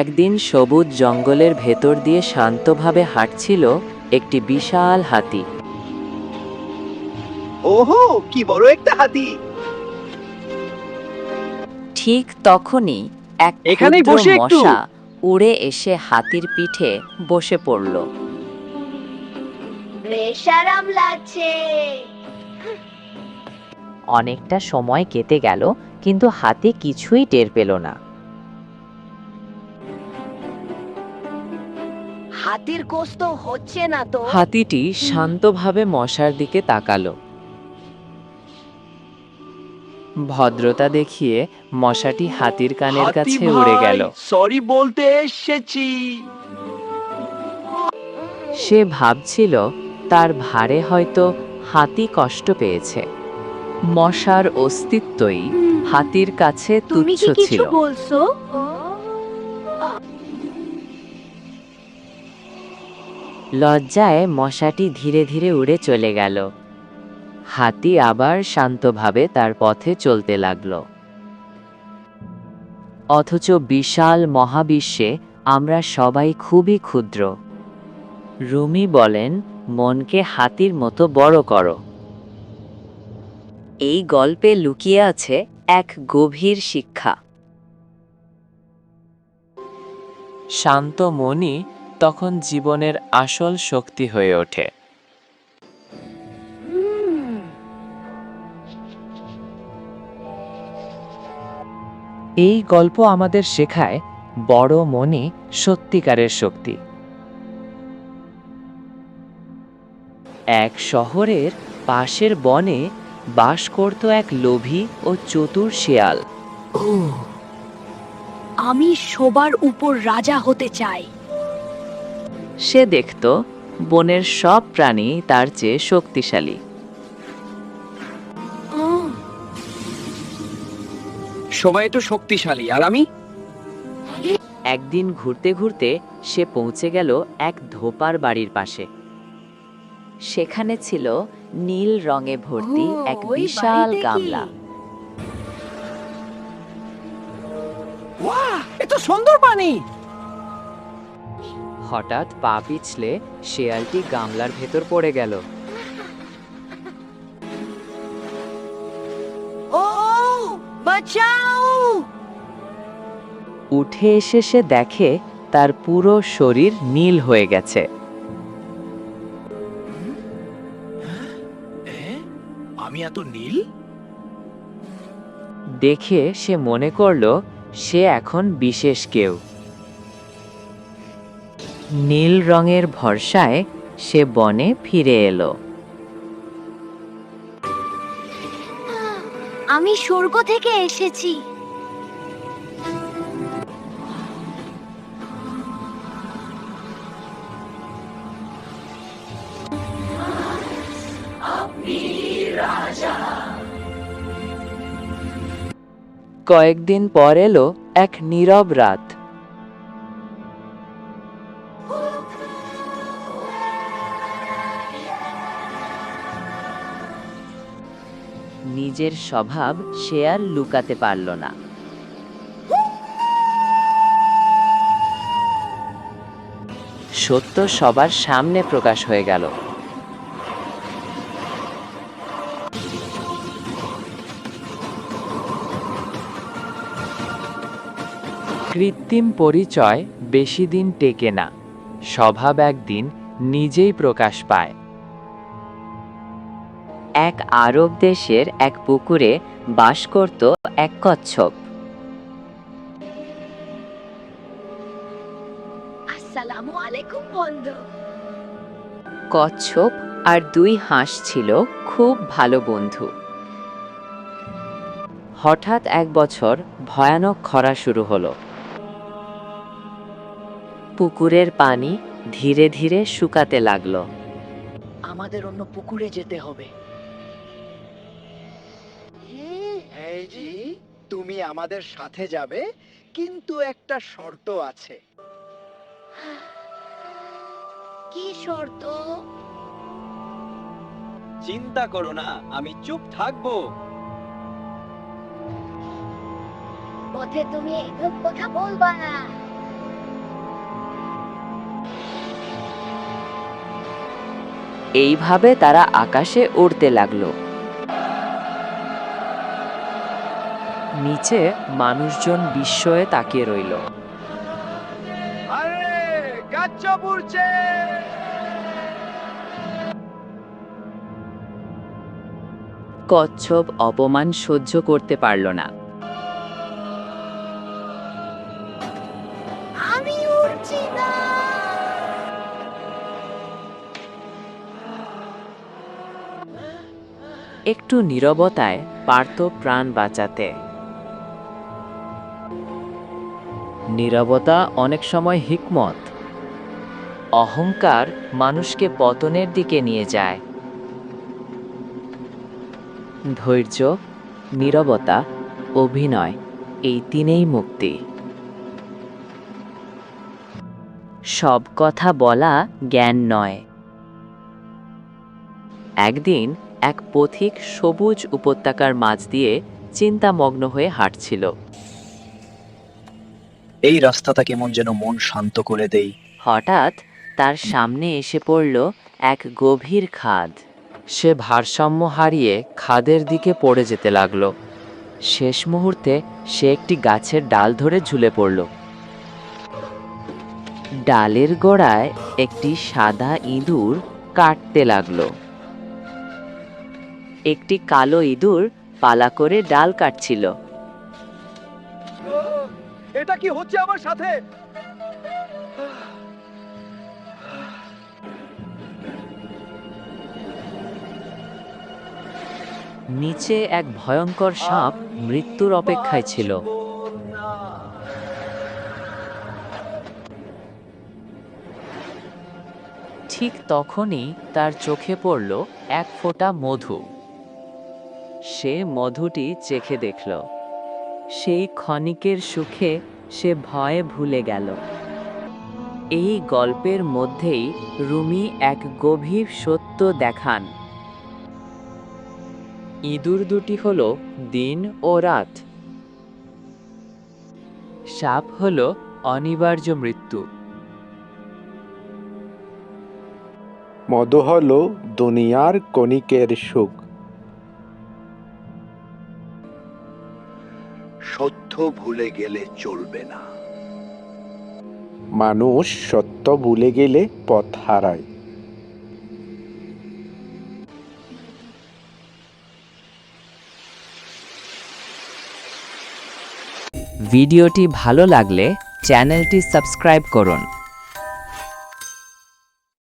একদিন সবুজ জঙ্গলের ভেতর দিয়ে শান্তভাবে হাঁটছিল একটি বিশাল হাতি। ওহো কি বড় একটা হাতি! ঠিক তখনই এক এখানেই ক্ষুদ্র বসে একটু। মশা উড়ে এসে হাতির পিঠে বসে পড়ল। বেশ আরাম লাগছে। অনেকটা সময় কেটে গেল কিন্তু হাতি কিছুই টের পেল না। হাতির গোস্ত হচ্ছে না তো? হাতিটি শান্তভাবে মশার দিকে তাকালো। ভদ্রতা দেখিয়ে মশাটি হাতির কানের কাছে উড়ে গেল। সরি বলতে এসেছি। সে ভাবছিল তার ভারে হয়তো হাতি কষ্ট পেয়েছে। মশার অস্তিত্বই হাতির কাছে তুমি তুচ্ছ কি কিছু ছিল। বলছো? লজ্জায় মশাটি ধীরে ধীরে উড়ে চলে গেল। হাতি আবার শান্তভাবে তার পথে চলতে লাগল। অথচ বিশাল মহাবিশ্বে আমরা সবাই খুবই ক্ষুদ্র। রুমি বলেন, মনকে হাতির মতো বড় করো। এই গল্পে লুকিয়ে আছে এক গভীর শিক্ষা। শান্ত মনই তখন জীবনের আসল শক্তি হয়ে ওঠে। এই গল্প আমাদের শেখায় বড় মনই সত্যিকারের শক্তি। এক শহরের পাশের বনে বাস করত এক লোভী ও চতুর শেয়াল। আমি সবার উপর রাজা হতে চাই। সে দেখত বনের সব প্রাণী তার চেয়ে শক্তিশালী। সবাই তো শক্তিশালী আর আমি? একদিন ঘুরতে ঘুরতে সে পৌঁছে গেল এক ধোপার বাড়ির পাশে। সেখানে ছিল নীল রঙে ভর্তি এক বিশাল গামলা। সুন্দর পানি! হঠাৎ পা পিছলে শেয়ালটি গামলার ভেতর পড়ে গেল। ও বাঁচাও! উঠে এসে সে দেখে তার পুরো শরীর নীল হয়ে গেছে। আমি এত নীল? দেখে সে মনে করল সে এখন বিশেষ কেউ। নীল রঙের ভরসায় সে বনে ফিরে এলো। আমি স্বর্গ থেকে এসেছি। কয়েকদিন পর এলো এক নীরব রাত। নিজের স্বভাব সে আর লুকাতে পারল না। সত্য সবার সামনে প্রকাশ হয়ে গেল। কৃত্রিম পরিচয় বেশি দিন টেকে না। স্বভাব একদিন নিজেই প্রকাশ পায়। এক আরব দেশের এক পুকুরে বাস করত এক কচ্ছপ। আসসালামু আলাইকুম বন্ধু। কচ্ছপ আর দুই হাঁস ছিল খুব ভালো বন্ধু। হঠাৎ এক বছর ভয়ানক খরা শুরু হলো। পুকুরের পানি ধীরে ধীরে শুকাতে লাগল। আমাদের অন্য পুকুরে যেতে হবে। মায়েজি তুমি আমাদের সাথে যাবে কিন্তু একটা শর্ত আছে। কি শর্ত? চিন্তা করো না আমি চুপ থাকব। পথে তুমি এরকম কথা বলবা না। এইভাবে তারা আকাশে উড়তে লাগল। নিচে মানুষজন বিস্ময়ে তাকিয়ে রইল। কচ্ছপ অপমান সহ্য করতে পারল না। না। একটু নীরবতায় পারত প্রাণ বাঁচাতে নীরবতা অনেক সময় হিকমত। অহংকার মানুষকে পতনের দিকে নিয়ে যায়। ধৈর্য, নীরবতা, অভিনয়, এই তিনেই মুক্তি। সব কথা বলা জ্ঞান নয়। একদিন এক পথিক সবুজ উপত্যকার মাঝ দিয়ে চিন্তামগ্ন হয়ে হাঁটছিল। এই রাস্তাটা কেমন যেন মন শান্ত করে দেই। হঠাৎ তার সামনে এসে পড়ল এক গভীর খাদ। সে ভারসাম্য হারিয়ে খাদের দিকে পড়ে যেতে লাগল। শেষ মুহূর্তে সে একটি গাছের ডাল ধরে ঝুলে পড়ল। ডালের গোড়ায় একটি সাদা ইঁদুর কাটতে লাগল। একটি কালো ইঁদুর পালা করে ডাল কাটছিল। এটা কি হচ্ছে আমার সাথে? নিচে এক ভয়ঙ্কর সাপ মৃত্যুর অপেক্ষায় ছিল। ঠিক তখনই তার চোখে পড়ল এক ফোঁটা মধু। সে মধুটি চেখে দেখল। সেই ক্ষণিকের সুখে সে ভয়ে ভুলে গেল। এই গল্পের মধ্যেই রুমি এক গভীর সত্য দেখান। ইঁদুর দুটি হল দিন ও রাত। সাপ হল অনিবার্য মৃত্যু। মধু হল দুনিয়ার কণিকের সুখ। সত্য ভুলে গেলে চলবে না। মানুষ সত্য ভুলে গেলে পথ হারায়। ভিডিওটি ভালো লাগলে চ্যানেলটি সাবস্ক্রাইব করুন।